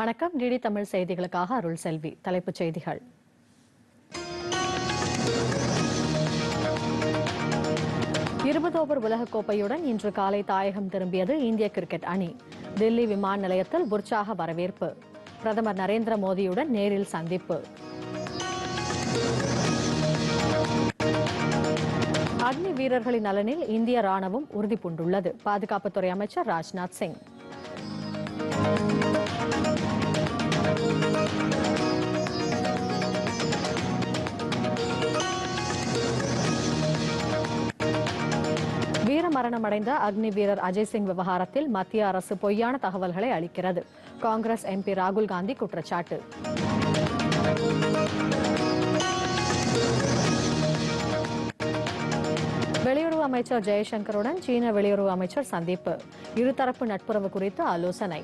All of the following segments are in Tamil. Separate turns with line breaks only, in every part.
வணக்கம் டிடி தமிழ் செய்திகளுக்காக அருள் செல்வி தலைப்புச் செய்திகள் இருபது ஓவர் உலகக்கோப்பையுடன் இன்று காலை தாயகம் திரும்பியது இந்திய கிரிக்கெட் அணி தில்லி விமான நிலையத்தில் உற்சாக வரவேற்பு பிரதமர் நரேந்திர மோடியுடன் நேரில் சந்திப்பு அக்னி வீரர்களின் நலனில் இந்திய ராணுவம் உறுதிபூண்டுள்ளது பாதுகாப்புத்துறை அமைச்சர் ராஜ்நாத் சிங் மரணம் மரணமடைந்த அக்னி வீரர் அஜய் சிங் விவகாரத்தில் மத்திய அரசு பொய்யான தகவல்களை அளிக்கிறது காங்கிரஸ் எம்பி ராகுல் காந்தி குற்றச்சாட்டு வெளியுறவு அமைச்சர் ஜெயசங்கருடன் சீன வெளியுறவு அமைச்சர் சந்திப்பு இருதரப்பு நட்புறவு குறித்து ஆலோசனை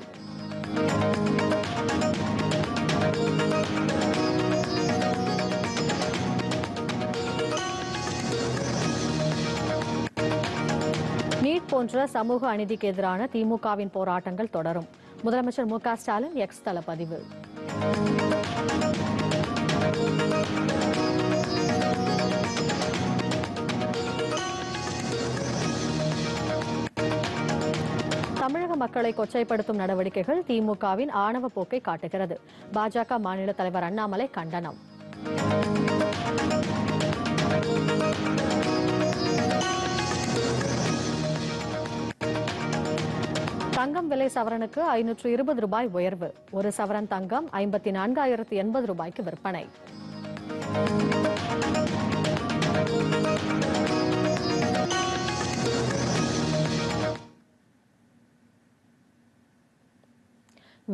நீட் போன்ற சமூக அநீதிக்கு எதிரான திமுகவின் போராட்டங்கள் தொடரும் முதலமைச்சர் மு ஸ்டாலின் எக்ஸ் தள பதிவு தமிழக மக்களை கொச்சைப்படுத்தும் நடவடிக்கைகள் திமுகவின் ஆணவ போக்கை காட்டுகிறது பாஜக மாநில தலைவர் அண்ணாமலை கண்டனம் தங்கம் விலை சவரனுக்கு ஐநூற்று இருபது ரூபாய் உயர்வு ஒரு சவரன் தங்கம் ஐம்பத்தி நான்காயிரத்து எண்பது ரூபாய்க்கு விற்பனை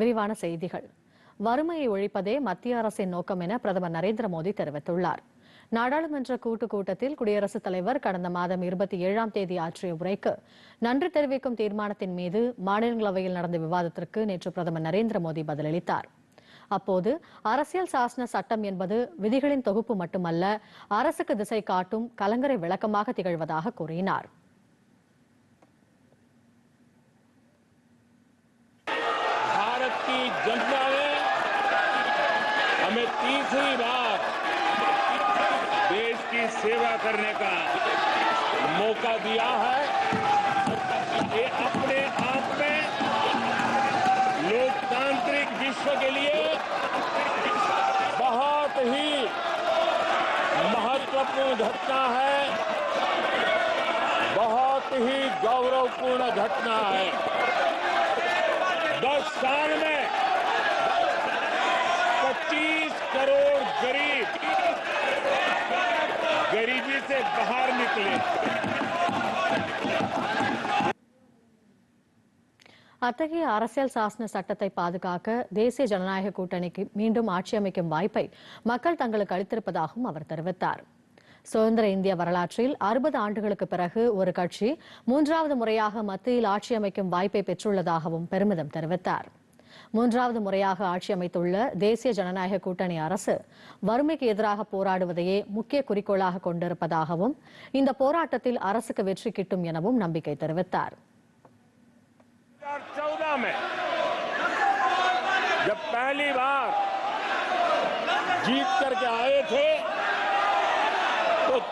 விரிவான செய்திகள் வறுமையை ஒழிப்பதே மத்திய அரசின் நோக்கம் என பிரதமர் நரேந்திர மோடி தெரிவித்துள்ளார் நாடாளுமன்ற கூட்டுக் கூட்டத்தில் குடியரசுத் தலைவர் கடந்த மாதம் இருபத்தி ஏழாம் தேதி ஆற்றிய உரைக்கு நன்றி தெரிவிக்கும் தீர்மானத்தின் மீது மாநிலங்களவையில் நடந்த விவாதத்திற்கு நேற்று பிரதமர் நரேந்திர மோடி பதிலளித்தார் அப்போது அரசியல் சாசன சட்டம் என்பது விதிகளின் தொகுப்பு மட்டுமல்ல அரசுக்கு திசை காட்டும் கலங்கரை விளக்கமாக திகழ்வதாக கூறினார்
घटना है बहुत ही गौरवपूर्ण घटना है दस साल में पच्चीस करोड़ गरीब गरीबी से बाहर निकले
அத்தகைய அரசியல் சாசன சட்டத்தை பாதுகாக்க தேசிய ஜனநாயக கூட்டணிக்கு மீண்டும் ஆட்சி அமைக்கும் வாய்ப்பை மக்கள் தங்களுக்கு அளித்திருப்பதாகவும் அவர் தெரிவித்தார் சுதந்திர இந்திய வரலாற்றில் அறுபது ஆண்டுகளுக்கு பிறகு ஒரு கட்சி மூன்றாவது முறையாக மத்தியில் ஆட்சி அமைக்கும் வாய்ப்பை பெற்றுள்ளதாகவும் பெருமிதம் தெரிவித்தார் மூன்றாவது முறையாக ஆட்சி அமைத்துள்ள தேசிய ஜனநாயக கூட்டணி அரசு வறுமைக்கு எதிராக போராடுவதையே முக்கிய குறிக்கோளாக கொண்டிருப்பதாகவும் இந்த போராட்டத்தில் அரசுக்கு வெற்றி கிட்டும் எனவும் நம்பிக்கை தெரிவித்தார்
जब पहली बार जीत करके आ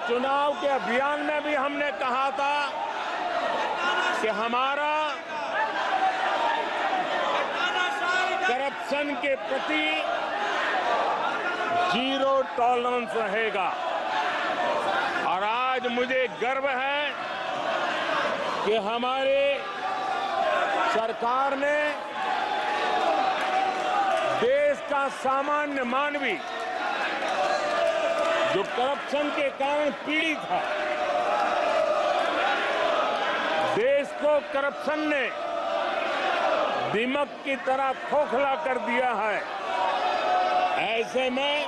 चुनाव के अभियान में भी हमने कहा था कि हमारा करप्शन के प्रति जीरो टॉलरेंस रहेगा और आज मुझे गर्व है कि हमारे सरकार ने देश का सामान्य मानवीय जो करप्शन के कारण पीड़ित है देश को करप्शन ने दिमक की तरह खोखला कर दिया है ऐसे में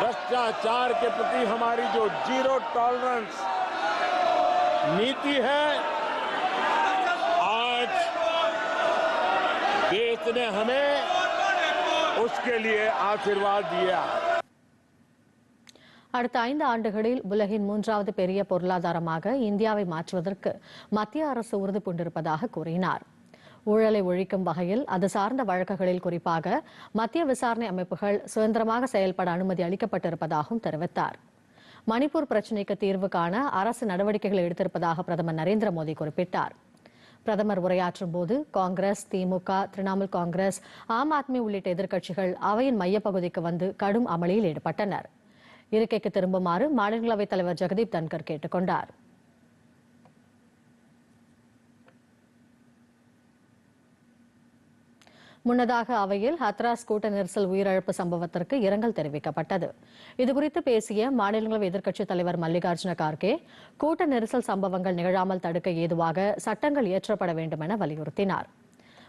भ्रष्टाचार के प्रति हमारी जो जीरो टॉलरेंस नीति है आज देश ने हमें उसके लिए आशीर्वाद दिया है
அடுத்த ஐந்து ஆண்டுகளில் உலகின் மூன்றாவது பெரிய பொருளாதாரமாக இந்தியாவை மாற்றுவதற்கு மத்திய அரசு உறுதி பூண்டிருப்பதாக கூறினார் ஊழலை ஒழிக்கும் வகையில் அது சார்ந்த வழக்குகளில் குறிப்பாக மத்திய விசாரணை அமைப்புகள் சுதந்திரமாக செயல்பட அனுமதி அளிக்கப்பட்டிருப்பதாகவும் தெரிவித்தார் மணிப்பூர் பிரச்சினைக்கு தீர்வு காண அரசு நடவடிக்கைகள் எடுத்திருப்பதாக பிரதமர் நரேந்திர மோடி குறிப்பிட்டார் பிரதமர் உரையாற்றும் போது காங்கிரஸ் திமுக திரிணாமுல் காங்கிரஸ் ஆம் ஆத்மி உள்ளிட்ட எதிர்க்கட்சிகள் அவையின் மையப்பகுதிக்கு வந்து கடும் அமளியில் ஈடுபட்டனா் இருக்கைக்கு திரும்புமாறு மாநிலங்களவைத் தலைவர் ஜெகதீப் தன்கர் கேட்டுக்கொண்டார் முன்னதாக அவையில் ஹத்ராஸ் கூட்ட நெரிசல் உயிரிழப்பு சம்பவத்திற்கு இரங்கல் தெரிவிக்கப்பட்டது இதுகுறித்து பேசிய மாநிலங்களவை எதிர்க்கட்சித் தலைவர் மல்லிகார்ஜுன கார்கே கூட்ட நெரிசல் சம்பவங்கள் நிகழாமல் தடுக்க ஏதுவாக சட்டங்கள் இயற்றப்பட வேண்டும் என வலியுறுத்தினார்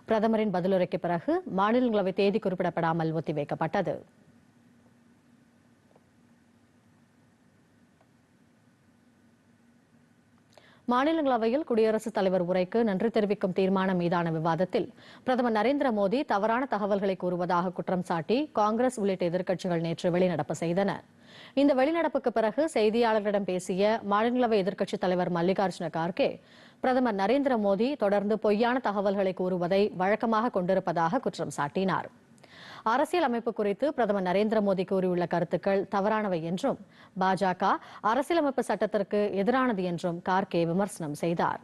பிரதமரின் பதிலுரைக்கு பிறகு மாநிலங்களவை தேதி குறிப்பிடப்படாமல் ஒத்திவைக்கப்பட்டது மாநிலங்களவையில் குடியரசுத் தலைவர் உரைக்கு நன்றி தெரிவிக்கும் தீர்மானம் மீதான விவாதத்தில் பிரதமர் நரேந்திர மோடி தவறான தகவல்களை கூறுவதாக குற்றம் சாட்டி காங்கிரஸ் உள்ளிட்ட எதிர்க்கட்சிகள் நேற்று வெளிநடப்பு செய்தன இந்த வெளிநடப்புக்கு பிறகு செய்தியாளர்களிடம் பேசிய மாநிலங்களவை எதிர்க்கட்சித் தலைவர் மல்லிகார்ஜுன கார்கே பிரதமர் நரேந்திர மோடி தொடர்ந்து பொய்யான தகவல்களை கூறுவதை வழக்கமாக கொண்டிருப்பதாக குற்றம் சாட்டினாா் அரசியல் அமைப்பு குறித்து பிரதமர் நரேந்திர மோடி கூறியுள்ள கருத்துக்கள் தவறானவை என்றும் பாஜக அரசியலமைப்பு சட்டத்திற்கு எதிரானது என்றும் கார்கே விமர்சனம் செய்தார்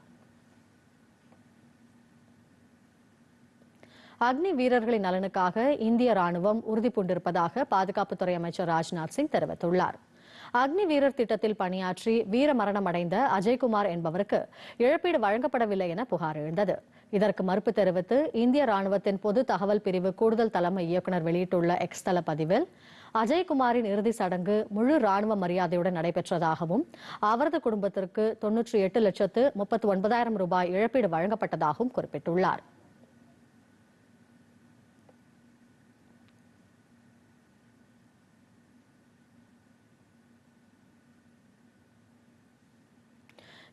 அக்னி வீரர்களின் நலனுக்காக இந்திய ராணுவம் உறுதி பாதுகாப்புத்துறை அமைச்சர் ராஜ்நாத் சிங் தெரிவித்துள்ளார் அக்னி வீரர் திட்டத்தில் பணியாற்றி வீர மரணம் அடைந்த அஜய்குமார் என்பவருக்கு இழப்பீடு வழங்கப்படவில்லை என புகார் எழுந்தது இதற்கு மறுப்பு தெரிவித்து இந்திய ராணுவத்தின் பொது தகவல் பிரிவு கூடுதல் தலைமை இயக்குநர் வெளியிட்டுள்ள எக்ஸ் தள பதிவில் அஜய்குமாரின் இறுதி சடங்கு முழு ராணுவ மரியாதையுடன் நடைபெற்றதாகவும் அவரது குடும்பத்திற்கு தொன்னூற்றி எட்டு லட்சத்து முப்பத்தி ஒன்பதாயிரம் ரூபாய் இழப்பீடு வழங்கப்பட்டதாகவும் குறிப்பிட்டுள்ளார்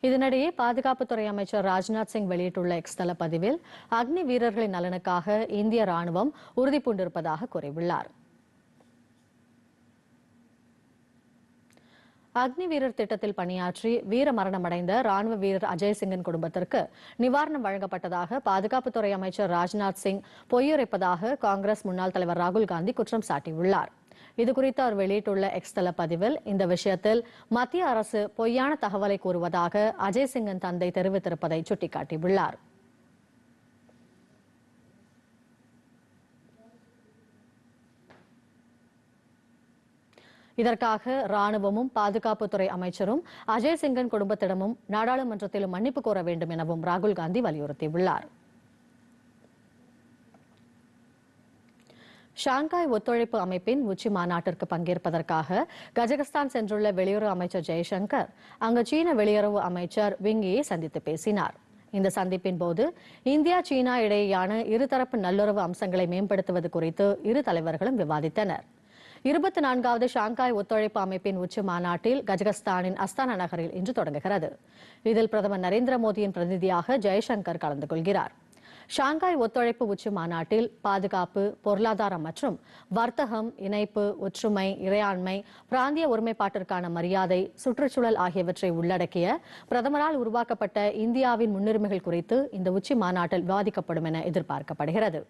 இதனிடையே பாதுகாப்புத்துறை அமைச்சர் ராஜ்நாத் சிங் வெளியிட்டுள்ள எக்ஸ்தல பதிவில் அக்னி வீரர்களின் நலனுக்காக இந்திய ராணுவம் உறுதிபூண்டிருப்பதாக கூறியுள்ளார் அக்னி வீரர் திட்டத்தில் பணியாற்றி வீர மரணமடைந்த ராணுவ வீரர் அஜய் சிங்கின் குடும்பத்திற்கு நிவாரணம் வழங்கப்பட்டதாக பாதுகாப்புத்துறை அமைச்சர் ராஜ்நாத் சிங் பொய்யுரைப்பதாக காங்கிரஸ் முன்னாள் தலைவர் ராகுல் காந்தி குற்றம் சாட்டியுள்ளார் குறித்து அவர் வெளியிட்டுள்ள எக்ஸ்தல பதிவில் இந்த விஷயத்தில் மத்திய அரசு பொய்யான தகவலை கூறுவதாக அஜய் சிங்கன் தந்தை தெரிவித்திருப்பதை சுட்டிக்காட்டியுள்ளார் இதற்காக ராணுவமும் பாதுகாப்புத்துறை அமைச்சரும் அஜய் சிங்கன் குடும்பத்திடமும் நாடாளுமன்றத்திலும் மன்னிப்பு கோர வேண்டும் எனவும் ராகுல் காந்தி வலியுறுத்தியுள்ளார் ஷாங்காய் ஒத்துழைப்பு அமைப்பின் உச்சி மாநாட்டிற்கு பங்கேற்பதற்காக கஜகஸ்தான் சென்றுள்ள வெளியுறவு அமைச்சர் ஜெய்சங்கர் அங்கு சீன வெளியுறவு அமைச்சர் விங்கியை சந்தித்து பேசினார் இந்த சந்திப்பின் போது இந்தியா சீனா இடையேயான இருதரப்பு நல்லுறவு அம்சங்களை மேம்படுத்துவது குறித்து இரு தலைவர்களும் விவாதித்தனர் இருபத்தி நான்காவது ஷாங்காய் ஒத்துழைப்பு அமைப்பின் உச்சி மாநாட்டில் கஜகஸ்தானின் அஸ்தானா நகரில் இன்று தொடங்குகிறது இதில் பிரதமர் நரேந்திர மோடியின் பிரதிநிதியாக ஜெய்சங்கர் கலந்து கொள்கிறார் ஷாங்காய் ஒத்துழைப்பு உச்சி மாநாட்டில் பாதுகாப்பு பொருளாதாரம் மற்றும் வர்த்தகம் இணைப்பு ஒற்றுமை இறையாண்மை பிராந்திய ஒருமைப்பாட்டிற்கான மரியாதை சுற்றுச்சூழல் ஆகியவற்றை உள்ளடக்கிய பிரதமரால் உருவாக்கப்பட்ட இந்தியாவின் முன்னுரிமைகள் குறித்து இந்த உச்சி மாநாட்டில் விவாதிக்கப்படும் என எதிர்பார்க்கப்படுகிறது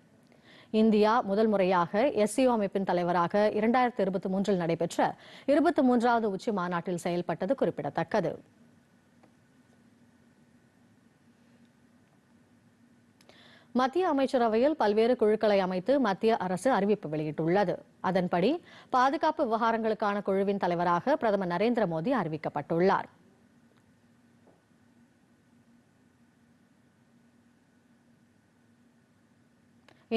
இந்தியா முதல் முறையாக எஸ்சிஓ அமைப்பின் தலைவராக இரண்டாயிரத்தி இருபத்தி மூன்றில் நடைபெற்ற இருபத்தி மூன்றாவது உச்சி மாநாட்டில் செயல்பட்டது குறிப்பிடத்தக்கது மத்திய அமைச்சரவையில் பல்வேறு குழுக்களை அமைத்து மத்திய அரசு அறிவிப்பு வெளியிட்டுள்ளது அதன்படி பாதுகாப்பு விவகாரங்களுக்கான குழுவின் தலைவராக பிரதமர் நரேந்திர மோடி அறிவிக்கப்பட்டுள்ளார்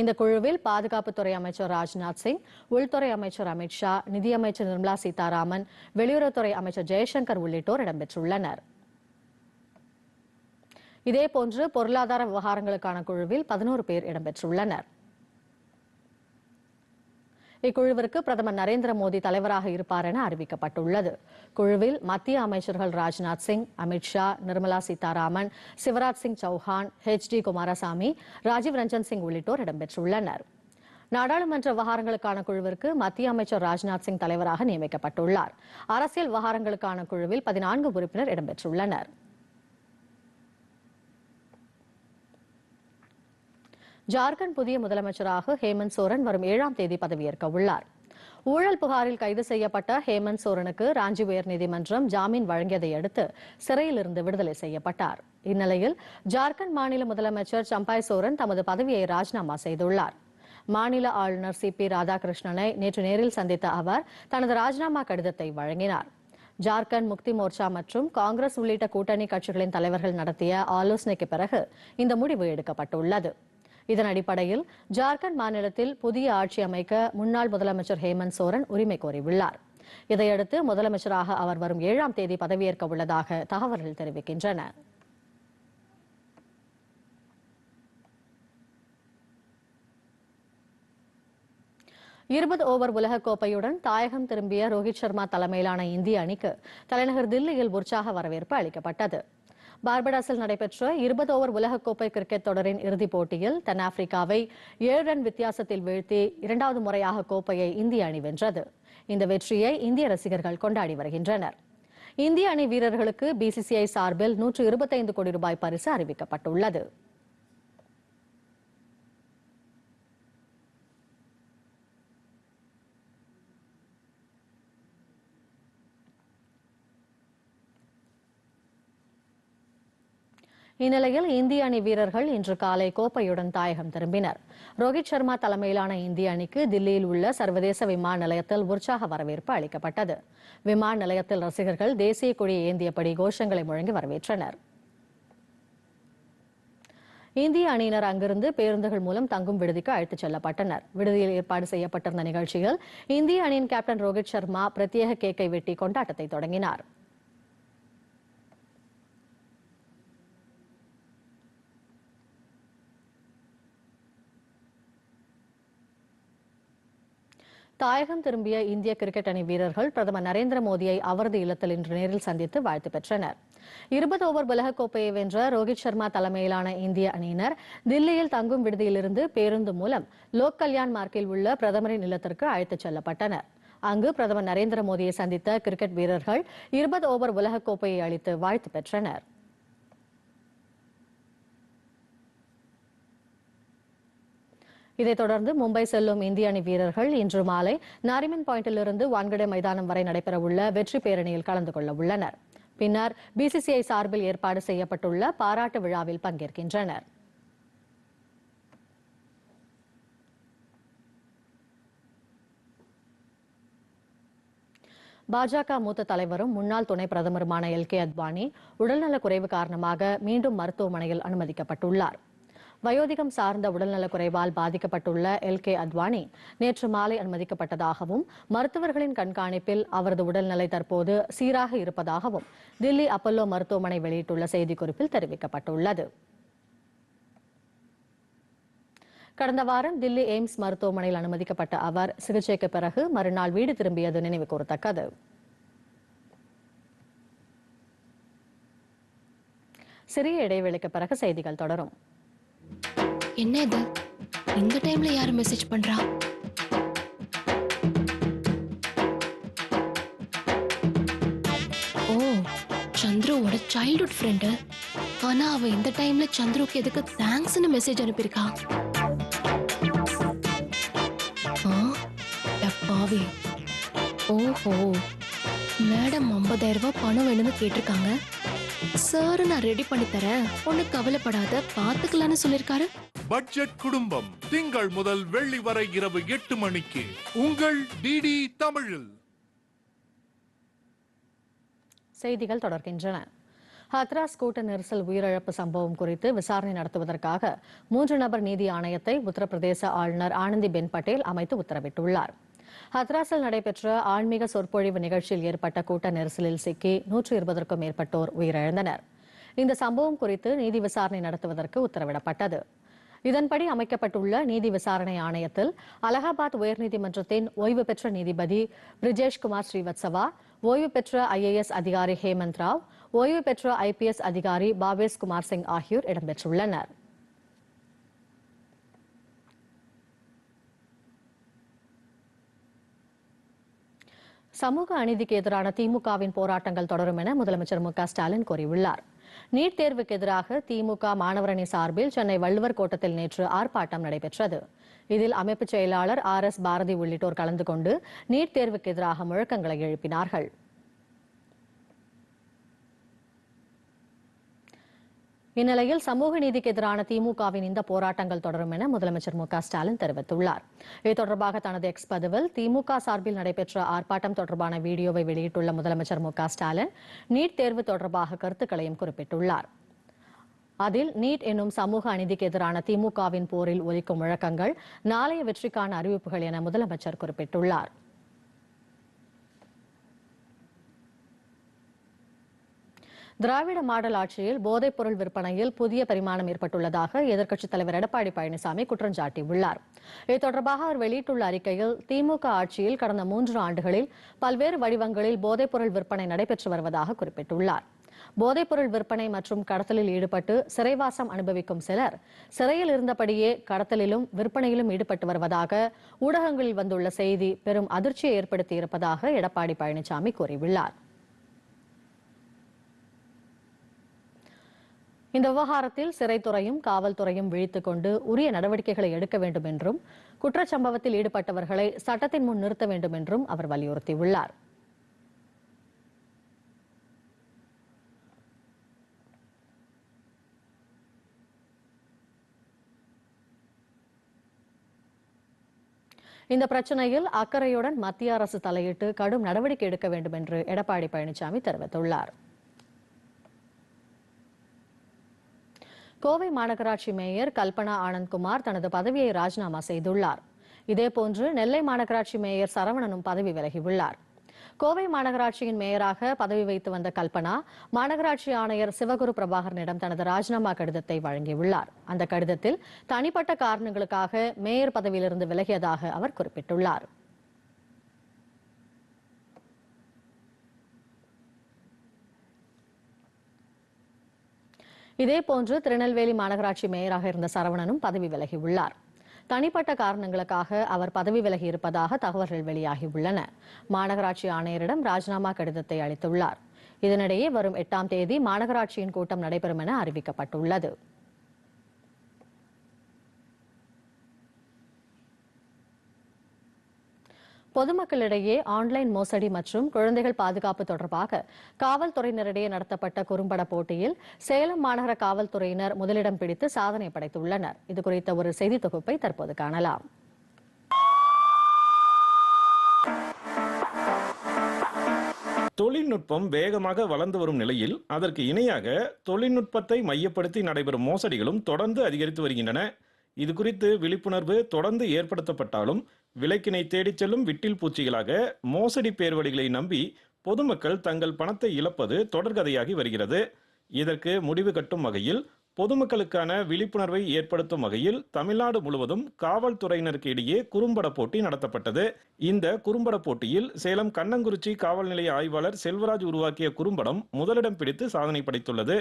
இந்த குழுவில் பாதுகாப்புத்துறை அமைச்சர் ராஜ்நாத் சிங் உள்துறை அமைச்சர் அமித்ஷா நிதியமைச்சர் நிர்மலா சீதாராமன் வெளியுறவுத்துறை அமைச்சர் ஜெயசங்கர் உள்ளிட்டோர் இடம்பெற்றுள்ளனர் இதேபோன்று பொருளாதார விவகாரங்களுக்கான குழுவில் பதினோரு பேர் இடம்பெற்றுள்ளனர் இக்குழுவிற்கு பிரதமர் நரேந்திர மோடி தலைவராக இருப்பார் என அறிவிக்கப்பட்டுள்ளது குழுவில் மத்திய அமைச்சர்கள் ராஜ்நாத் சிங் அமித்ஷா நிர்மலா சீதாராமன் சிவராஜ் சிங் சௌஹான் ஹெச் டி குமாரசாமி ராஜீவ் ரஞ்சன் சிங் உள்ளிட்டோர் இடம்பெற்றுள்ளனர் நாடாளுமன்ற விவகாரங்களுக்கான குழுவிற்கு மத்திய அமைச்சர் ராஜ்நாத் சிங் தலைவராக நியமிக்கப்பட்டுள்ளார் அரசியல் விவகாரங்களுக்கான குழுவில் பதினான்கு உறுப்பினர் இடம்பெற்றுள்ளனா் ஜார்க்கண்ட் புதிய முதலமைச்சராக ஹேமந்த் சோரன் வரும் ஏழாம் தேதி பதவியேற்க உள்ளார் ஊழல் புகாரில் கைது செய்யப்பட்ட ஹேமந்த் சோரனுக்கு ராஞ்சி உயர்நீதிமன்றம் ஜாமீன் வழங்கியதை அடுத்து சிறையிலிருந்து விடுதலை செய்யப்பட்டார் இந்நிலையில் ஜார்க்கண்ட் மாநில முதலமைச்சர் சம்பாய் சோரன் தமது பதவியை ராஜினாமா செய்துள்ளார் மாநில ஆளுநர் சி பி ராதாகிருஷ்ணனை நேற்று நேரில் சந்தித்த அவர் தனது ராஜினாமா கடிதத்தை வழங்கினார் ஜார்க்கண்ட் முக்தி மோர்ச்சா மற்றும் காங்கிரஸ் உள்ளிட்ட கூட்டணி கட்சிகளின் தலைவர்கள் நடத்திய ஆலோசனைக்கு பிறகு இந்த முடிவு எடுக்கப்பட்டுள்ளது இதன் அடிப்படையில் ஜார்க்கண்ட் மாநிலத்தில் புதிய ஆட்சி அமைக்க முன்னாள் முதலமைச்சர் ஹேமந்த் சோரன் உரிமை கோரியுள்ளார் இதையடுத்து முதலமைச்சராக அவர் வரும் ஏழாம் தேதி பதவியேற்க உள்ளதாக தகவல்கள் தெரிவிக்கின்றன இருபது ஓவர் உலகக்கோப்பையுடன் தாயகம் திரும்பிய ரோஹித் சர்மா தலைமையிலான இந்திய அணிக்கு தலைநகர் தில்லியில் உற்சாக வரவேற்பு அளிக்கப்பட்டது பார்படாஸில் நடைபெற்ற இருபது ஓவர் உலகக்கோப்பை கிரிக்கெட் தொடரின் இறுதிப் போட்டியில் தென்னாப்பிரிக்காவை ஏழு ரன் வித்தியாசத்தில் வீழ்த்தி இரண்டாவது முறையாக கோப்பையை இந்திய அணி வென்றது இந்த வெற்றியை இந்திய ரசிகர்கள் கொண்டாடி வருகின்றனர் இந்திய அணி வீரர்களுக்கு பிசிசிஐ சார்பில் நூற்று இருபத்தைந்து கோடி ரூபாய் பரிசு அறிவிக்கப்பட்டுள்ளது இந்நிலையில் இந்திய அணி வீரர்கள் இன்று காலை கோப்பையுடன் தாயகம் திரும்பினர் ரோஹித் சர்மா தலைமையிலான இந்திய அணிக்கு தில்லியில் உள்ள சர்வதேச விமான நிலையத்தில் உற்சாக வரவேற்பு அளிக்கப்பட்டது விமான நிலையத்தில் ரசிகர்கள் தேசிய கொடியை ஏந்தியபடி கோஷங்களை முழங்கி வரவேற்றனர் இந்திய அணியினர் அங்கிருந்து பேருந்துகள் மூலம் தங்கும் விடுதிக்கு அழைத்துச் செல்லப்பட்டனர் விடுதியில் ஏற்பாடு செய்யப்பட்டிருந்த நிகழ்ச்சியில் இந்திய அணியின் கேப்டன் ரோஹித் சர்மா பிரத்யேக கேக்கை வெட்டி கொண்டாட்டத்தை தொடங்கினாா் தாயகம் திரும்பிய இந்திய கிரிக்கெட் அணி வீரர்கள் பிரதமர் நரேந்திர மோடியை அவரது இல்லத்தில் இன்று நேரில் சந்தித்து வாழ்த்து பெற்றனர் இருபது ஓவர் உலகக்கோப்பையை வென்ற ரோஹித் சர்மா தலைமையிலான இந்திய அணியினர் தில்லியில் தங்கும் விடுதியிலிருந்து பேருந்து மூலம் லோக் கல்யாண் மார்க்கில் உள்ள பிரதமரின் இல்லத்திற்கு அழைத்துச் செல்லப்பட்டனர் அங்கு பிரதமர் நரேந்திர மோடியை சந்தித்த கிரிக்கெட் வீரர்கள் இருபது ஓவர் உலகக்கோப்பையை அளித்து வாழ்த்து பெற்றனர் இதைத் தொடர்ந்து மும்பை செல்லும் இந்திய அணி வீரர்கள் இன்று மாலை நாரிமன் பாயிண்டிலிருந்து வான்கடை மைதானம் வரை நடைபெறவுள்ள வெற்றி பேரணியில் கலந்து கொள்ள உள்ளனர் பின்னர் பிசிசிஐ சார்பில் ஏற்பாடு செய்யப்பட்டுள்ள பாராட்டு விழாவில் பங்கேற்கின்றனர் பாஜக மூத்த தலைவரும் முன்னாள் துணை பிரதமருமான எல் கே அத்வானி உடல்நலக் குறைவு காரணமாக மீண்டும் மருத்துவமனையில் அனுமதிக்கப்பட்டுள்ளாா் வயோதிகம் சார்ந்த உடல்நல குறைவால் பாதிக்கப்பட்டுள்ள எல் கே அத்வானி நேற்று மாலை அனுமதிக்கப்பட்டதாகவும் மருத்துவர்களின் கண்காணிப்பில் அவரது உடல்நிலை தற்போது சீராக இருப்பதாகவும் தில்லி அப்பல்லோ மருத்துவமனை வெளியிட்டுள்ள செய்திக்குறிப்பில் தெரிவிக்கப்பட்டுள்ளது கடந்த வாரம் தில்லி எய்ம்ஸ் மருத்துவமனையில் அனுமதிக்கப்பட்ட அவர் சிகிச்சைக்கு பிறகு மறுநாள் வீடு திரும்பியது நினைவு கூறத்தக்கது சிறிய இடைவெளிக்கு பிறகு செய்திகள் தொடரும்
என்ன இது இந்த டைம்ல யாரு மெசேஜ் பண்றா ஓ சந்துருவோட சைல்ட்ஹுட் ஃப்ரெண்டு ஆனா அவ இந்த டைம்ல சந்துருக்கு எதுக்கு தேங்க்ஸ்னு மெசேஜ் அனுப்பியிருக்கா பாவி ஓஹோ மேடம் ஐம்பதாயிரம் ரூபாய் பணம் வேணும்னு கேட்டிருக்காங்க சார் நான் ரெடி பண்ணி தரேன் ஒன்னு கவலைப்படாத பாத்துக்கலாம்னு சொல்லியிருக்காரு
பட்ஜெட் குடும்பம் திங்கள் முதல் வெள்ளி வரை இரவு எட்டு மணிக்கு உங்கள் டிடி தமிழில்
செய்திகள் தொடர்கின்றன ஹத்ராஸ் கூட்ட நெரிசல் உயிரிழப்பு சம்பவம் குறித்து விசாரணை நடத்துவதற்காக மூன்று நபர் நீதி ஆணையத்தை உத்தரப்பிரதேச ஆளுநர் ஆனந்தி பென் பட்டேல் அமைத்து உத்தரவிட்டுள்ளார் ஹத்ராஸில் நடைபெற்ற ஆன்மீக சொற்பொழிவு நிகழ்ச்சியில் ஏற்பட்ட கூட்ட நெரிசலில் சிக்கி நூற்று இருபதற்கும் மேற்பட்டோர் உயிரிழந்தனர் இந்த சம்பவம் குறித்து நீதி விசாரணை நடத்துவதற்கு உத்தரவிடப்பட்டது இதன்படி அமைக்கப்பட்டுள்ள நீதி விசாரணை ஆணையத்தில் அலகாபாத் உயர்நீதிமன்றத்தின் ஓய்வு பெற்ற நீதிபதி பிரிஜேஷ்குமார் ஸ்ரீவத்சவா ஓய்வு பெற்ற ஐஏஎஸ் அதிகாரி ஹேமந்த் ராவ் ஓய்வு பெற்ற ஐபிஎஸ் அதிகாரி பாவேஸ் குமார் சிங் ஆகியோர் இடம்பெற்றுள்ளனர் சமூக அநீதிக்கு எதிரான திமுகவின் போராட்டங்கள் தொடரும் என முதலமைச்சர் மு ஸ்டாலின் கூறியுள்ளாா் நீட் தேர்வுக்கு எதிராக திமுக மாணவரணி சார்பில் சென்னை வள்ளுவர் கோட்டத்தில் நேற்று ஆர்ப்பாட்டம் நடைபெற்றது இதில் அமைப்பு செயலாளர் ஆர் எஸ் பாரதி உள்ளிட்டோர் கலந்து கொண்டு நீட் தேர்வுக்கு எதிராக முழக்கங்களை எழுப்பினார்கள் இந்நிலையில் சமூக நீதிக்கு எதிரான திமுகவின் இந்த போராட்டங்கள் தொடரும் என முதலமைச்சர் மு ஸ்டாலின் தெரிவித்துள்ளார் இது தொடர்பாக தனது எக்ஸ் பதிவில் திமுக சார்பில் நடைபெற்ற ஆர்ப்பாட்டம் தொடர்பான வீடியோவை வெளியிட்டுள்ள முதலமைச்சர் மு ஸ்டாலின் நீட் தேர்வு தொடர்பாக கருத்துக்களையும் குறிப்பிட்டுள்ளார் அதில் நீட் என்னும் சமூக அநீதிக்கு எதிரான திமுகவின் போரில் ஒலிக்கும் முழக்கங்கள் நாளைய வெற்றிக்கான அறிவிப்புகள் என முதலமைச்சர் குறிப்பிட்டுள்ளார் திராவிட மாடல் ஆட்சியில் போதைப் பொருள் விற்பனையில் புதிய பரிமாணம் ஏற்பட்டுள்ளதாக எதிர்க்கட்சித் தலைவர் எடப்பாடி பழனிசாமி குற்றம் சாட்டியுள்ளார் இது தொடர்பாக அவர் வெளியிட்டுள்ள அறிக்கையில் திமுக ஆட்சியில் கடந்த மூன்று ஆண்டுகளில் பல்வேறு வடிவங்களில் போதைப் பொருள் விற்பனை நடைபெற்று வருவதாக குறிப்பிட்டுள்ளார் போதைப் பொருள் விற்பனை மற்றும் கடத்தலில் ஈடுபட்டு சிறைவாசம் அனுபவிக்கும் சிலர் சிறையில் இருந்தபடியே கடத்தலிலும் விற்பனையிலும் ஈடுபட்டு வருவதாக ஊடகங்களில் வந்துள்ள செய்தி பெரும் அதிர்ச்சியை ஏற்படுத்தியிருப்பதாக எடப்பாடி பழனிசாமி கூறியுள்ளார் இந்த விவகாரத்தில் சிறைத்துறையும் காவல்துறையும் விழித்துக் கொண்டு உரிய நடவடிக்கைகளை எடுக்க வேண்டும் என்றும் குற்றச்சம்பவத்தில் ஈடுபட்டவர்களை சட்டத்தின் முன் நிறுத்த வேண்டும் என்றும் அவர் வலியுறுத்தியுள்ளார் இந்த பிரச்சனையில் அக்கறையுடன் மத்திய அரசு தலையிட்டு கடும் நடவடிக்கை எடுக்க வேண்டும் என்று எடப்பாடி பழனிசாமி தெரிவித்துள்ளார் கோவை மாநகராட்சி மேயர் கல்பனா ஆனந்த்குமார் தனது பதவியை ராஜினாமா செய்துள்ளார் இதேபோன்று நெல்லை மாநகராட்சி மேயர் சரவணனும் பதவி விலகியுள்ளார் கோவை மாநகராட்சியின் மேயராக பதவி வைத்து வந்த கல்பனா மாநகராட்சி ஆணையர் சிவகுரு பிரபாகரனிடம் தனது ராஜினாமா கடிதத்தை வழங்கியுள்ளார் அந்த கடிதத்தில் தனிப்பட்ட காரணங்களுக்காக மேயர் பதவியிலிருந்து விலகியதாக அவர் குறிப்பிட்டுள்ளார் இதே போன்று திருநெல்வேலி மாநகராட்சி மேயராக இருந்த சரவணனும் பதவி விலகியுள்ளார் தனிப்பட்ட காரணங்களுக்காக அவர் பதவி விலகி இருப்பதாக தகவல்கள் வெளியாகியுள்ளன மாநகராட்சி ஆணையரிடம் ராஜினாமா கடிதத்தை அளித்துள்ளார் இதனிடையே வரும் எட்டாம் தேதி மாநகராட்சியின் கூட்டம் நடைபெறும் என அறிவிக்கப்பட்டுள்ளது பொதுமக்களிடையே ஆன்லைன் மோசடி மற்றும் குழந்தைகள் பாதுகாப்பு தொடர்பாக காவல்துறையினரிடையே நடத்தப்பட்ட குறும்பட போட்டியில் சேலம் மாநகர காவல்துறையினர் முதலிடம் பிடித்து சாதனை படைத்துள்ளனர் இதுகுறித்த ஒரு செய்தி தொகுப்பை தற்போது காணலாம்
தொழில்நுட்பம் வேகமாக வளர்ந்து வரும் நிலையில் அதற்கு இணையாக தொழில்நுட்பத்தை மையப்படுத்தி நடைபெறும் மோசடிகளும் தொடர்ந்து அதிகரித்து வருகின்றன இது குறித்து விழிப்புணர்வு தொடர்ந்து ஏற்படுத்தப்பட்டாலும் விளக்கினை தேடிச் செல்லும் விட்டில் பூச்சிகளாக மோசடி பேர்வழிகளை நம்பி பொதுமக்கள் தங்கள் பணத்தை இழப்பது தொடர்கதையாகி வருகிறது இதற்கு முடிவு கட்டும் வகையில் பொதுமக்களுக்கான விழிப்புணர்வை ஏற்படுத்தும் வகையில் தமிழ்நாடு முழுவதும் காவல்துறையினருக்கு இடையே குறும்பட போட்டி நடத்தப்பட்டது இந்த குறும்பட போட்டியில் சேலம் கண்ணங்குறிச்சி காவல் நிலைய ஆய்வாளர் செல்வராஜ் உருவாக்கிய குறும்படம் முதலிடம் பிடித்து சாதனை படைத்துள்ளது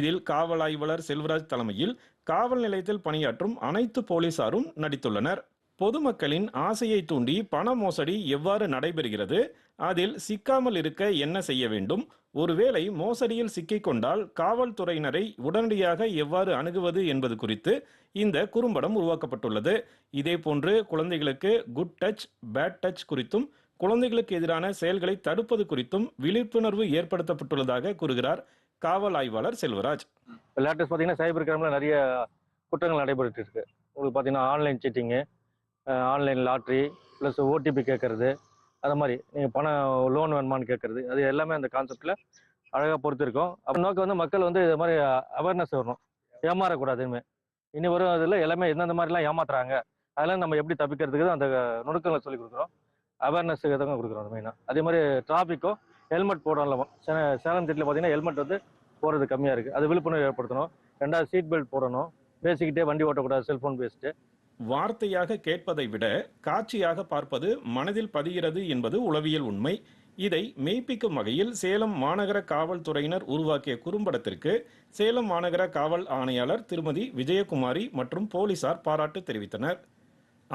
இதில் காவல் ஆய்வாளர் செல்வராஜ் தலைமையில் காவல் நிலையத்தில் பணியாற்றும் அனைத்து போலீசாரும் நடித்துள்ளனர் பொதுமக்களின் ஆசையை தூண்டி பண மோசடி எவ்வாறு நடைபெறுகிறது அதில் சிக்காமல் இருக்க என்ன செய்ய வேண்டும் ஒருவேளை மோசடியில் சிக்கிக்கொண்டால் காவல்துறையினரை உடனடியாக எவ்வாறு அணுகுவது என்பது குறித்து இந்த குறும்படம் உருவாக்கப்பட்டுள்ளது இதேபோன்று குழந்தைகளுக்கு குட் டச் பேட் டச் குறித்தும் குழந்தைகளுக்கு எதிரான செயல்களை தடுப்பது குறித்தும் விழிப்புணர்வு ஏற்படுத்தப்பட்டுள்ளதாக கூறுகிறார் காவல் ஆய்வாளர் செல்வராஜ்
லேட்டஸ்ட் பார்த்தீங்கன்னா சைபர் கிராமில் நிறைய குற்றங்கள் நடைபெற்று இருக்கு உங்களுக்கு பார்த்தீங்கன்னா online cheating online lottery plus OTP கேட்குறது அது மாதிரி நீங்கள் பணம் லோன் வேணுமான்னு கேட்குறது அது எல்லாமே அந்த கான்செப்டில் அழகாக பொறுத்திருக்கோம் அப்போ நோக்கம் வந்து மக்கள் வந்து இது மாதிரி அவேர்னஸ் வரணும் ஏமாறக்கூடாது இனிமேல் இனி வரும் அதில் எல்லாமே எந்தெந்த மாதிரிலாம் ஏமாத்துறாங்க அதெல்லாம் நம்ம எப்படி தப்பிக்கிறதுக்கு அந்த நுணுக்கங்களை சொல்லி கொடுக்குறோம் அவேர்னஸ் தான் கொடுக்குறோம் மெயினாக அதே மாதிரி டிராஃபிக்கும் ஹெல்மெட் போடலாம் சேலம் திட்டத்தில் பார்த்தீங்கன்னா ஹெல்மெட் வந்து போகிறது கம்மியாக இருக்குது அது விழிப்புணர்வு ஏற்படுத்தணும் ரெண்டாவது சீட் பெல்ட் போடணும் பேசிக்கிட்டே வண்டி ஓட்டக்கூடாது செல்ஃபோன் பேசிட்டு
வார்த்தையாக கேட்பதை விட காட்சியாக பார்ப்பது மனதில் பதிகிறது என்பது உளவியல் உண்மை இதை மெய்ப்பிக்கும் வகையில் சேலம் மாநகர காவல்துறையினர் உருவாக்கிய குறும்படத்திற்கு சேலம் மாநகர காவல் ஆணையாளர் திருமதி விஜயகுமாரி மற்றும் போலீசார் பாராட்டு தெரிவித்தனர்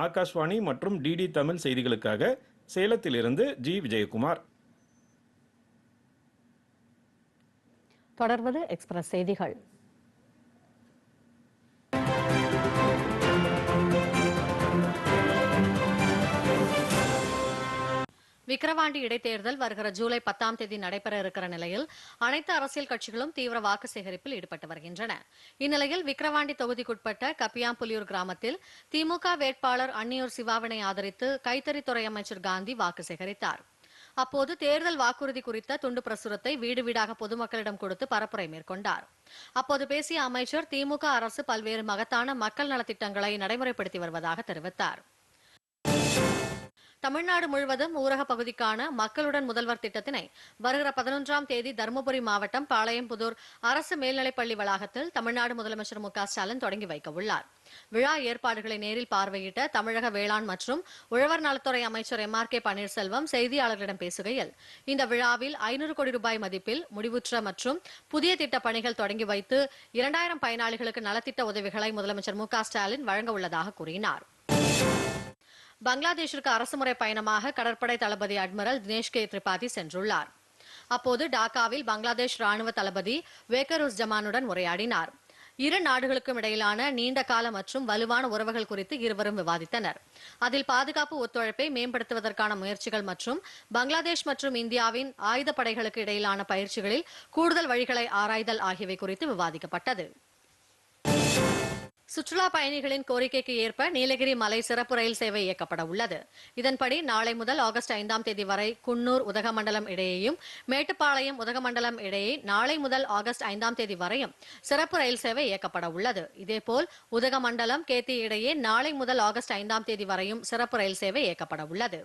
ஆகாஷ்வாணி மற்றும் டிடி தமிழ் செய்திகளுக்காக சேலத்திலிருந்து ஜி விஜயகுமார்
தொடர்வது எக்ஸ்பிரஸ் செய்திகள் விக்கிரவாண்டி இடைத்தேர்தல் வருகிற ஜூலை பத்தாம் தேதி நடைபெற இருக்கிற நிலையில் அனைத்து அரசியல் கட்சிகளும் தீவிர வாக்கு சேகரிப்பில் ஈடுபட்டு வருகின்றன இந்நிலையில் விக்கிரவாண்டி தொகுதிக்குட்பட்ட கப்பியாம்புலியூர் கிராமத்தில் திமுக வேட்பாளர் அன்னியூர் சிவாவினை ஆதரித்து கைத்தறித்துறை அமைச்சர் காந்தி வாக்கு சேகரித்தார் அப்போது தேர்தல் வாக்குறுதி குறித்த துண்டு பிரசுரத்தை வீடு வீடாக பொதுமக்களிடம் கொடுத்து பரப்புரை மேற்கொண்டார் அப்போது பேசிய அமைச்சர் திமுக அரசு பல்வேறு மகத்தான மக்கள் நலத்திட்டங்களை நடைமுறைப்படுத்தி வருவதாக தெரிவித்தாா் தமிழ்நாடு முழுவதும் ஊரக பகுதிக்கான மக்களுடன் முதல்வர் திட்டத்தினை வருகிற பதினொன்றாம் தேதி தருமபுரி மாவட்டம் பாளையம்புதூர் அரசு மேல்நிலைப்பள்ளி வளாகத்தில் தமிழ்நாடு முதலமைச்சர் மு ஸ்டாலின் தொடங்கி வைக்க உள்ளார் விழா ஏற்பாடுகளை நேரில் பார்வையிட்ட தமிழக வேளாண் மற்றும் உழவர் நலத்துறை அமைச்சர் எம் ஆர் கே பன்னீர்செல்வம் செய்தியாளர்களிடம் பேசுகையில் இந்த விழாவில் ஐநூறு கோடி ரூபாய் மதிப்பில் முடிவுற்ற மற்றும் புதிய திட்டப் பணிகள் தொடங்கி வைத்து இரண்டாயிரம் பயனாளிகளுக்கு நலத்திட்ட உதவிகளை முதலமைச்சர் மு ஸ்டாலின் வழங்க உள்ளதாக கூறினாா் பங்களாதேஷிற்கு அரசுமுறை பயணமாக கடற்படை தளபதி அட்மிரல் தினேஷ் கே திரிபாதி சென்றுள்ளார் அப்போது டாக்காவில் பங்களாதேஷ் ராணுவ தளபதி வேக்கருஸ் ஜமானுடன் உரையாடினார் இரு நாடுகளுக்கும் இடையிலான நீண்ட கால மற்றும் வலுவான உறவுகள் குறித்து இருவரும் விவாதித்தனர் அதில் பாதுகாப்பு ஒத்துழைப்பை மேம்படுத்துவதற்கான முயற்சிகள் மற்றும் பங்களாதேஷ் மற்றும் இந்தியாவின் ஆயுதப்படைகளுக்கு இடையிலான பயிற்சிகளில் கூடுதல் வழிகளை ஆராய்தல் ஆகியவை குறித்து விவாதிக்கப்பட்டது சுற்றுலா பயணிகளின் கோரிக்கைக்கு ஏற்ப நீலகிரி மலை சிறப்பு ரயில் சேவை இயக்கப்பட உள்ளது இதன்படி நாளை முதல் ஆகஸ்ட் ஐந்தாம் தேதி வரை குன்னூர் உதகமண்டலம் இடையேயும் மேட்டுப்பாளையம் உதகமண்டலம் இடையே நாளை முதல் ஆகஸ்ட் ஐந்தாம் தேதி வரையும் சிறப்பு ரயில் சேவை இயக்கப்பட உள்ளது இதேபோல் உதகமண்டலம் கேத்தி இடையே நாளை முதல் ஆகஸ்ட் ஐந்தாம் தேதி வரையும் சிறப்பு ரயில் சேவை இயக்கப்பட உள்ளது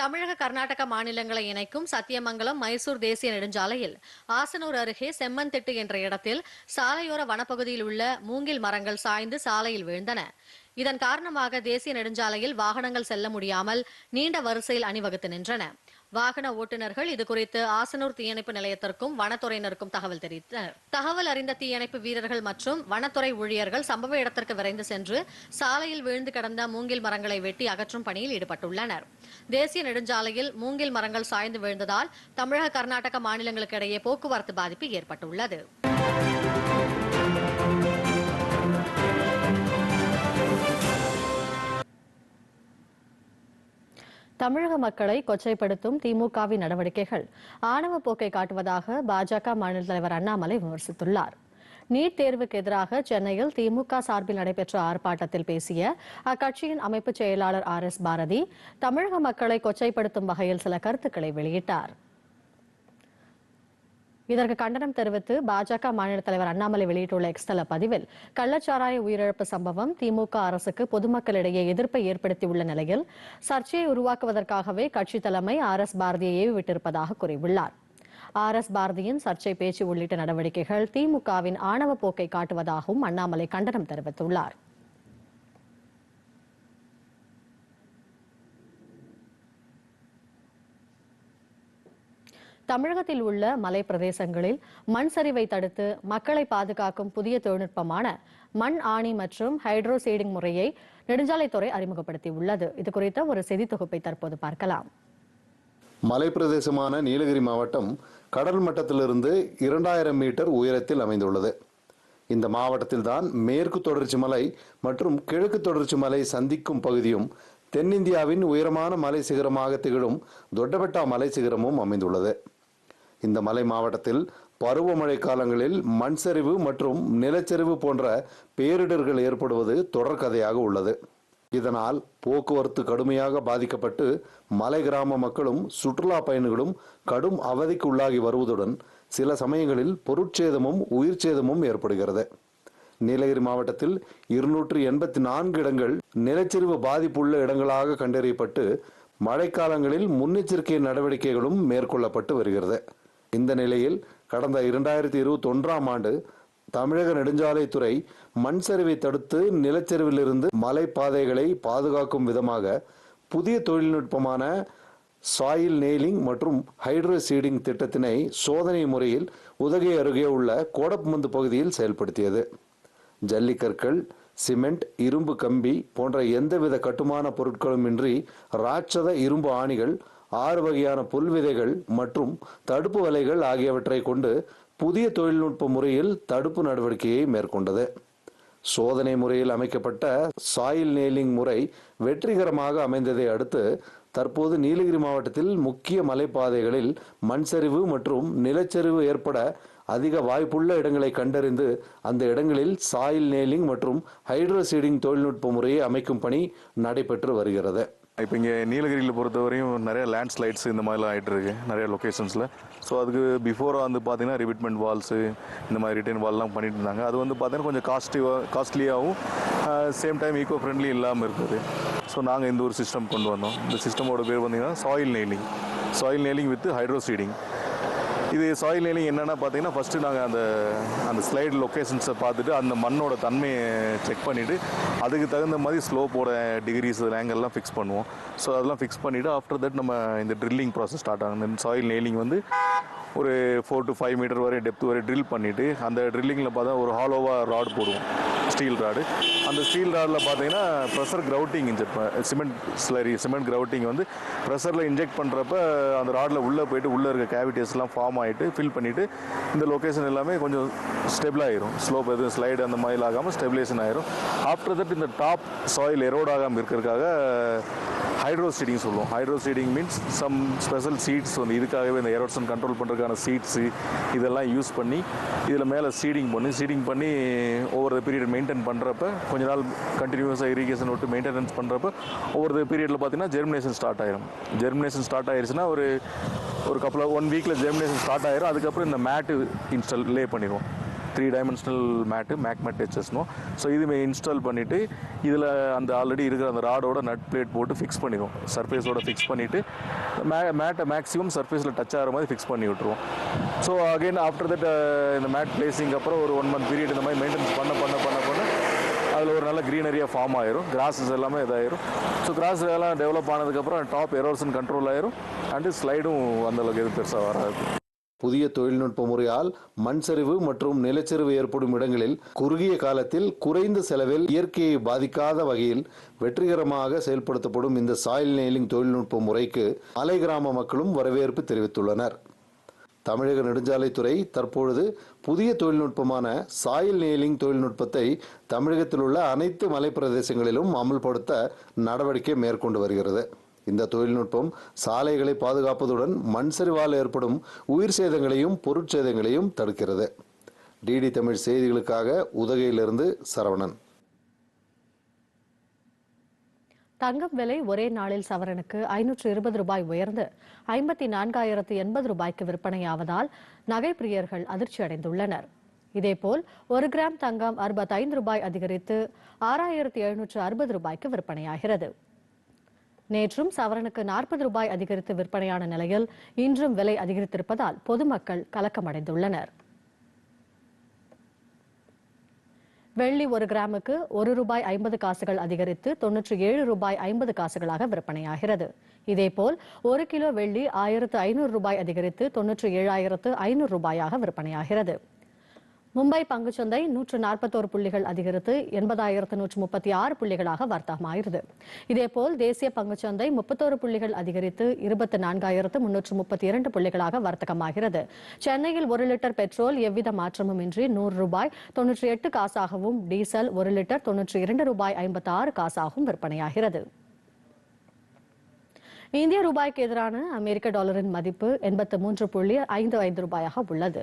தமிழக கர்நாடக மாநிலங்களை இணைக்கும் சத்தியமங்கலம் மைசூர் தேசிய நெடுஞ்சாலையில் ஆசனூர் அருகே செம்மன்திட்டு என்ற இடத்தில் சாலையோர வனப்பகுதியில் உள்ள மூங்கில் மரங்கள் சாய்ந்து சாலையில் விழுந்தன இதன் காரணமாக தேசிய நெடுஞ்சாலையில் வாகனங்கள் செல்ல முடியாமல் நீண்ட வரிசையில் அணிவகுத்து நின்றன வாகன ஓட்டுநர்கள் இதுகுறித்து ஆசனூர் தீயணைப்பு நிலையத்திற்கும் வனத்துறையினருக்கும் தகவல் தெரிவித்தனர் தகவல் அறிந்த தீயணைப்பு வீரர்கள் மற்றும் வனத்துறை ஊழியர்கள் சம்பவ இடத்திற்கு விரைந்து சென்று சாலையில் விழுந்து கிடந்த மூங்கில் மரங்களை வெட்டி அகற்றும் பணியில் ஈடுபட்டுள்ளனர் தேசிய நெடுஞ்சாலையில் மூங்கில் மரங்கள் சாய்ந்து விழுந்ததால் தமிழக கர்நாடக மாநிலங்களுக்கு இடையே போக்குவரத்து பாதிப்பு ஏற்பட்டுள்ளது தமிழக மக்களை கொச்சைப்படுத்தும் திமுகவின் நடவடிக்கைகள் ஆணவ போக்கை காட்டுவதாக பாஜக மாநில தலைவர் அண்ணாமலை விமர்சித்துள்ளார் நீட் தேர்வுக்கு எதிராக சென்னையில் திமுக சார்பில் நடைபெற்ற ஆர்ப்பாட்டத்தில் பேசிய அக்கட்சியின் அமைப்பு செயலாளர் ஆர் எஸ் பாரதி தமிழக மக்களை கொச்சைப்படுத்தும் வகையில் சில கருத்துக்களை வெளியிட்டார் இதற்கு கண்டனம் தெரிவித்து பாஜக மாநில தலைவர் அண்ணாமலை வெளியிட்டுள்ள எக்ஸ்தல பதிவில் கள்ளச்சாராய உயிரிழப்பு சம்பவம் திமுக அரசுக்கு பொதுமக்களிடையே எதிர்ப்பை ஏற்படுத்தியுள்ள நிலையில் சர்ச்சையை உருவாக்குவதற்காகவே கட்சி தலைமை ஆர் எஸ் பாரதியை ஏவிவிட்டிருப்பதாக கூறியுள்ளார் ஆர் எஸ் பாரதியின் சர்ச்சை பேச்சு உள்ளிட்ட நடவடிக்கைகள் திமுகவின் ஆணவ போக்கை காட்டுவதாகவும் அண்ணாமலை கண்டனம் தெரிவித்துள்ளார் தமிழகத்தில் உள்ள மலை பிரதேசங்களில் மண் சரிவை தடுத்து மக்களை பாதுகாக்கும் புதிய தொழில்நுட்பமான மண் ஆணி மற்றும் ஹைட்ரோ சீடிங் முறையை நெடுஞ்சாலைத்துறை அறிமுகப்படுத்தியுள்ளது உள்ளது இது குறித்த ஒரு செய்தி தொகுப்பை தற்போது பார்க்கலாம்
மலை பிரதேசமான நீலகிரி மாவட்டம் கடல் மட்டத்திலிருந்து இரண்டாயிரம் மீட்டர் உயரத்தில் அமைந்துள்ளது இந்த மாவட்டத்தில்தான் மேற்கு தொடர்ச்சி மலை மற்றும் கிழக்கு தொடர்ச்சி மலை சந்திக்கும் பகுதியும் தென்னிந்தியாவின் உயரமான மலை சிகரமாக திகழும் தொட்டபெட்டா மலை சிகரமும் அமைந்துள்ளது இந்த மலை மாவட்டத்தில் பருவமழை காலங்களில் மண் சரிவு மற்றும் நிலச்சரிவு போன்ற பேரிடர்கள் ஏற்படுவது தொடர்கதையாக உள்ளது இதனால் போக்குவரத்து கடுமையாக பாதிக்கப்பட்டு மலை கிராம மக்களும் சுற்றுலா பயணிகளும் கடும் அவதிக்கு உள்ளாகி வருவதுடன் சில சமயங்களில் பொருட்சேதமும் உயிர் சேதமும் ஏற்படுகிறது நீலகிரி மாவட்டத்தில் இருநூற்றி எண்பத்தி நான்கு இடங்கள் நிலச்சரிவு பாதிப்புள்ள இடங்களாக கண்டறியப்பட்டு மழைக்காலங்களில் முன்னெச்சரிக்கை நடவடிக்கைகளும் மேற்கொள்ளப்பட்டு வருகிறது இந்த நிலையில் கடந்த இரண்டாயிரத்தி இருபத்தி ஒன்றாம் ஆண்டு தமிழக நெடுஞ்சாலைத்துறை மண் சரிவை தடுத்து நிலச்சரிவிலிருந்து மலை பாதைகளை பாதுகாக்கும் விதமாக புதிய தொழில்நுட்பமான சாயில் நெய்லிங் மற்றும் ஹைட்ரோ சீடிங் திட்டத்தினை சோதனை முறையில் உதகை அருகே உள்ள கோடப்பமந்து பகுதியில் செயல்படுத்தியது ஜல்லிக்கற்கள் சிமெண்ட் இரும்பு கம்பி போன்ற எந்தவித கட்டுமான பொருட்களும் இன்றி ராட்சத இரும்பு ஆணிகள் ஆறு வகையான புல்விதைகள் மற்றும் தடுப்பு வலைகள் ஆகியவற்றை கொண்டு புதிய தொழில்நுட்ப முறையில் தடுப்பு நடவடிக்கையை மேற்கொண்டது சோதனை முறையில் அமைக்கப்பட்ட சாயில் நேலிங் முறை வெற்றிகரமாக அமைந்ததை அடுத்து தற்போது நீலகிரி மாவட்டத்தில் முக்கிய மலைப்பாதைகளில் மண் சரிவு மற்றும் நிலச்சரிவு ஏற்பட அதிக வாய்ப்புள்ள இடங்களை கண்டறிந்து அந்த இடங்களில் சாயில் நேலிங் மற்றும் ஹைட்ரோசீடிங் தொழில்நுட்ப முறையை அமைக்கும் பணி நடைபெற்று வருகிறது
இப்போ இங்கே நீலகிரியில் பொறுத்தவரையும் வரையும் நிறைய லேண்ட்ஸ்லைட்ஸ் இந்த மாதிரிலாம் ஆகிட்டு இருக்கு நிறைய லொக்கேஷன்ஸில் ஸோ அதுக்கு பிஃபோராக வந்து பார்த்தீங்கன்னா ரிபிட்மெண்ட் வால்ஸு இந்த மாதிரி ரிட்டர்ன் வால்லாம் பண்ணிட்டு இருந்தாங்க அது வந்து பார்த்தீங்கன்னா கொஞ்சம் காஸ்ட்லிவாக காஸ்ட்லியாகவும் சேம் டைம் ஈக்கோ ஃப்ரெண்ட்லி இல்லாமல் இருக்குது ஸோ நாங்கள் இந்த ஒரு சிஸ்டம் கொண்டு வந்தோம் இந்த சிஸ்டமோட பேர் பார்த்திங்கன்னா soil nailing soil nailing with hydro seeding இது சாயில் ஏலிங் என்னென்னா பார்த்தீங்கன்னா ஃபஸ்ட்டு நாங்கள் அந்த அந்த ஸ்லைடு லொக்கேஷன்ஸை பார்த்துட்டு அந்த மண்ணோட தன்மையை செக் பண்ணிவிட்டு அதுக்கு தகுந்த மாதிரி ஸ்லோப்போட டிகிரிஸ் ஆங்கிள்லாம் ஃபிக்ஸ் பண்ணுவோம் ஸோ அதெல்லாம் ஃபிக்ஸ் பண்ணிவிட்டு ஆஃப்டர் தட் நம்ம இந்த ட்ரில்லிங் ப்ராசஸ் ஸ்டார்ட் ஆகும் சாயில் நெய்லிங் வந்து ஒரு ஃபோர் டு ஃபைவ் மீட்டர் வரை டெப்த் வரை ட்ரில் பண்ணிவிட்டு அந்த ட்ரில்லிங்கில் பார்த்தா ஒரு ஹாலோவாக ராடு போடுவோம் ஸ்டீல் ராடு அந்த ஸ்டீல் ராடில் பார்த்தீங்கன்னா pressure grouting inject cement slurry cement grouting வந்து ப்ரெஷரில் இன்ஜெக்ட் பண்ணுறப்ப அந்த ராடில் உள்ளே போயிட்டு உள்ளே இருக்க கேவிட்டிஸ்லாம் ஃபார்ம் ஆகிட்டு ஃபில் பண்ணிவிட்டு இந்த லொக்கேஷன் எல்லாமே கொஞ்சம் ஸ்டெபிள் ஸ்லோப் எதுவும் ஸ்லைடு அந்த மாதிரி ஆகாமல் ஸ்டெபிலேஷன் ஆயிரும் ஆஃப்டர் தட் இந்த டாப் சாயில் எரோட் ஆகாமல் இருக்கிறதுக்காக ஹைட்ரோ சீடிங் சொல்லுவோம் hydro seeding means some special seeds வந்து இதுக்காகவே இந்த ஏரோட்ஸன் கண்ட்ரோல் பண்ணுறதுக்கான சீட்ஸு இதெல்லாம் யூஸ் பண்ணி இதில் மேலே சீடிங் பண்ணி சீடிங் பண்ணி ஒவ்வொரு பீரியட் மெயின்டைன் பண்ணுறப்ப கொஞ்ச நாள் கண்டினியூஸாக இரிகேஷன் விட்டு மெயின்டெனன்ஸ் பண்ணுறப்ப ஒவ்வொரு பீரியடில் பார்த்திங்கன்னா ஜெர்மினேஷன் ஸ்டார்ட் ஆயிரும் ஜெர்மினேஷன் ஸ்டார்ட் ஆயிடுச்சுன்னா ஒரு ஒரு கப்பல் ஒன் வீக்கில் ஜெர்மினேஷன் ஸ்டார்ட் ஆயிரும் அதுக்கப்புறம் இந்த மேட்டு இன்ஸ்டால் லே பண்ணிடுவோம் three dimensional mat make mat ஹெச்எஸ்னும் ஸோ இதுமே இன்ஸ்டால் பண்ணிவிட்டு இதில் அந்த ஆல்ரெடி இருக்கிற அந்த ராடோட நட் பிளேட் போட்டு ஃபிக்ஸ் பண்ணிடுவோம் சர்ஃபேஸோட ஃபிக்ஸ் பண்ணிவிட்டு மே மேட்டை மேக்ஸிமம் சர்ஃபேஸில் டச் ஆகிற மாதிரி ஃபிக்ஸ் பண்ணி விட்ருவோம் ஸோ அகெயின் ஆஃப்டர் தட் இந்த மேட் பிளேஸிங்க்கு அப்புறம் ஒரு ஒன் மந்த் பீரியட் இந்த மாதிரி மெயின்டெனன்ஸ் பண்ண பண்ண பண்ண பண்ண அதில் ஒரு நல்ல க்ரீனரியாக ஃபார்ம் ஆயிரும் கிராஸஸ் எல்லாமே இதாயிரும் ஸோ கிராஸ் எல்லாம் டெவலப் ஆனதுக்கப்புறம் டாப் எரோர்ஸன் கண்ட்ரோல் ஆயிரும் அண்டு ஸ்லைடும் அந்தளவுக்கு எதுவும் பெருசாக வராது
புதிய தொழில்நுட்ப முறையால் மண் சரிவு மற்றும் நிலச்சரிவு ஏற்படும் இடங்களில் குறுகிய காலத்தில் குறைந்த செலவில் இயற்கையை பாதிக்காத வகையில் வெற்றிகரமாக செயல்படுத்தப்படும் இந்த சாயில் நெய்லிங் தொழில்நுட்ப முறைக்கு மலை கிராம மக்களும் வரவேற்பு தெரிவித்துள்ளனர் தமிழக நெடுஞ்சாலைத்துறை தற்பொழுது புதிய தொழில்நுட்பமான சாயில் நெய்லிங் தொழில்நுட்பத்தை தமிழகத்தில் உள்ள அனைத்து மலைப்பிரதேசங்களிலும் அமல்படுத்த நடவடிக்கை மேற்கொண்டு வருகிறது இந்த தொழில்நுட்பம் சாலைகளை பாதுகாப்பதுடன் மண் சரிவால் ஏற்படும் உயிர் சேதங்களையும் பொருட்சேதங்களையும் தடுக்கிறது டிடி தமிழ் செய்திகளுக்காக உதகையிலிருந்து சரவணன்
தங்கம் விலை ஒரே நாளில் சவரனுக்கு ஐநூற்று இருபது ரூபாய் உயர்ந்து ஐம்பத்தி நான்காயிரத்து எண்பது ரூபாய்க்கு விற்பனையாவதால் நகை பிரியர்கள் அதிர்ச்சி அடைந்துள்ளனர் இதேபோல் ஒரு கிராம் தங்கம் அறுபத்தைந்து ரூபாய் அதிகரித்து ஆறாயிரத்து எழுநூற்று அறுபது ரூபாய்க்கு விற்பனையாகிறது நேற்றும் சவரனுக்கு நாற்பது ரூபாய் அதிகரித்து விற்பனையான நிலையில் இன்றும் விலை அதிகரித்திருப்பதால் பொதுமக்கள் கலக்கமடைந்துள்ளனர் வெள்ளி ஒரு கிராமுக்கு ஒரு ரூபாய் ஐம்பது காசுகள் அதிகரித்து தொன்னூற்றி ஏழு ரூபாய் ஐம்பது காசுகளாக விற்பனையாகிறது இதேபோல் ஒரு கிலோ வெள்ளி ஆயிரத்து ஐநூறு ரூபாய் அதிகரித்து தொன்னூற்றி ஏழாயிரத்து ஐநூறு ரூபாயாக விற்பனையாகிறது மும்பை பங்குச்சந்தை நூற்று நாற்பத்தோரு புள்ளிகள் அதிகரித்து எண்பதாயிரத்து நூற்று முப்பத்தி ஆறு புள்ளிகளாக வர்த்தகமாகிறது இதேபோல் தேசிய சந்தை முப்பத்தோரு புள்ளிகள் அதிகரித்து இருபத்தி நான்காயிரத்து முன்னூற்று முப்பத்தி இரண்டு புள்ளிகளாக வர்த்தகமாகிறது சென்னையில் ஒரு லிட்டர் பெட்ரோல் எவ்வித மாற்றமும் இன்றி நூறு ரூபாய் தொன்னூற்றி எட்டு காசாகவும் டீசல் ஒரு லிட்டர் தொன்னூற்றி இரண்டு ரூபாய் ஐம்பத்தி ஆறு காசாகவும் விற்பனையாகிறது இந்திய ரூபாய்க்கு எதிரான அமெரிக்க டாலரின் மதிப்பு எண்பத்து மூன்று புள்ளி ஐந்து ஐந்து ரூபாயாக உள்ளது